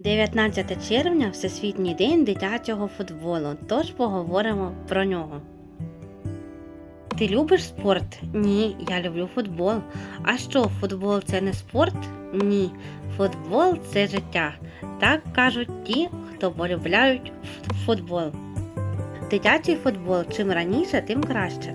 19 червня Всесвітній день дитячого футболу, тож поговоримо про нього. Ти любиш спорт? Ні, я люблю футбол. А що, футбол це не спорт? Ні. Футбол це життя. Так кажуть ті, хто полюбляють футбол. Дитячий футбол чим раніше, тим краще.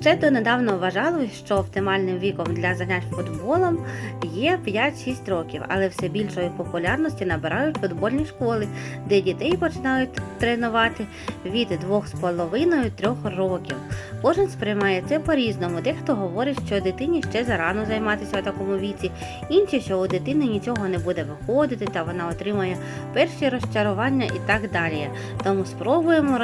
Ще донедавна вважалось, що оптимальним віком для занять футболом є 5-6 років, але все більшої популярності набирають футбольні школи, де дітей починають тренувати від 2,5-3 років. Кожен сприймає це по-різному. Дехто говорить, що дитині ще зарано займатися у такому віці, інші, що у дитини нічого не буде виходити, та вона отримає перші розчарування і так далі. Тому спробуємо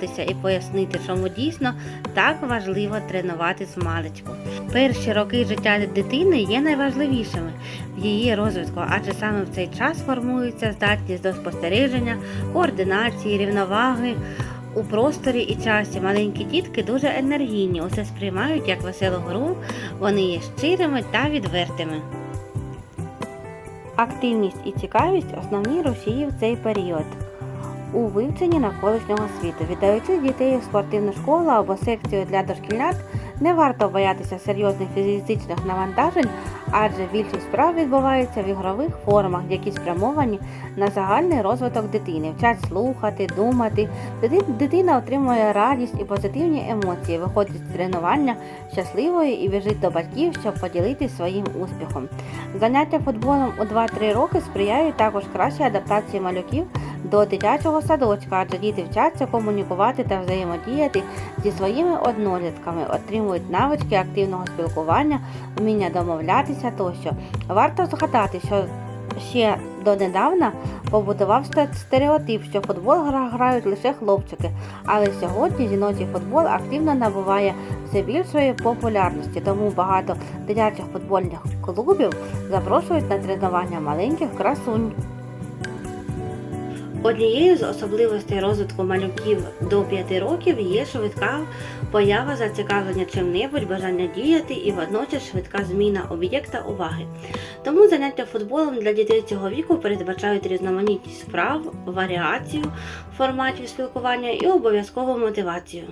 розібратися і пояснити, чому дійсно так важливо тренувати маличку. Перші роки життя дитини є найважливішими в її розвитку, адже саме в цей час формується здатність до спостереження, координації, рівноваги. У просторі і часі маленькі дітки дуже енергійні, усе сприймають як веселу гру, вони є щирими та відвертими. Активність і цікавість основні рушії в цей період. У вивченні навколишнього світу, віддаючи дітей у спортивну школу або секцію для дошкільнят, не варто боятися серйозних фізичних навантажень, адже більшість справ відбувається в ігрових формах, які спрямовані на загальний розвиток дитини, вчать слухати, думати. Дитина отримує радість і позитивні емоції, виходить з тренування щасливою і біжить до батьків, щоб поділитися своїм успіхом. Заняття футболом у 2-3 роки сприяють також кращій адаптації малюків до дитячого садочка, адже діти вчаться комунікувати та взаємодіяти зі своїми однолітками, отримують навички активного спілкування, вміння домовлятися тощо. Варто згадати, що ще донедавна побудувався стереотип, що футбол грають лише хлопчики, але сьогодні жіночий футбол активно набуває все більшої популярності, тому багато дитячих футбольних клубів запрошують на тренування маленьких красунь. Однією з особливостей розвитку малюків до 5 років є швидка поява зацікавлення чим-небудь, бажання діяти і водночас швидка зміна об'єкта уваги. Тому заняття футболом для дітей цього віку передбачають різноманітність справ, варіацію форматів спілкування і обов'язкову мотивацію.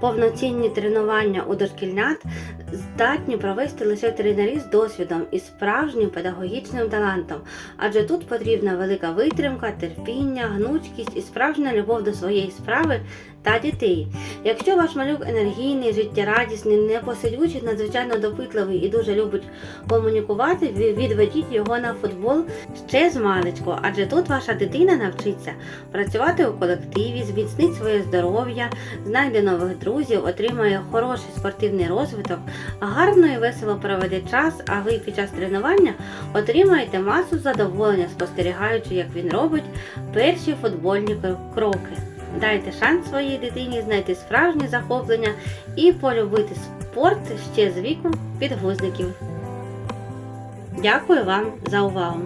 Повноцінні тренування у дошкільнят здатні провести лише тренері з досвідом і справжнім педагогічним талантом, адже тут потрібна велика витримка, терпіння, гнучкість і справжня любов до своєї справи та дітей. Якщо ваш малюк енергійний, життєрадісний, непосидючий, надзвичайно допитливий і дуже любить комунікувати, відведіть його на футбол ще з маличку, адже тут ваша дитина навчиться працювати у колективі, зміцнить своє здоров'я, знайде нових друзів, отримає хороший спортивний розвиток, гарно і весело проведе час, а ви під час тренування отримаєте масу задоволення, спостерігаючи, як він робить перші футбольні кроки. Дайте шанс своїй дитині знайти справжнє захоплення і полюбити спорт ще з віку підгузників. Дякую вам за увагу!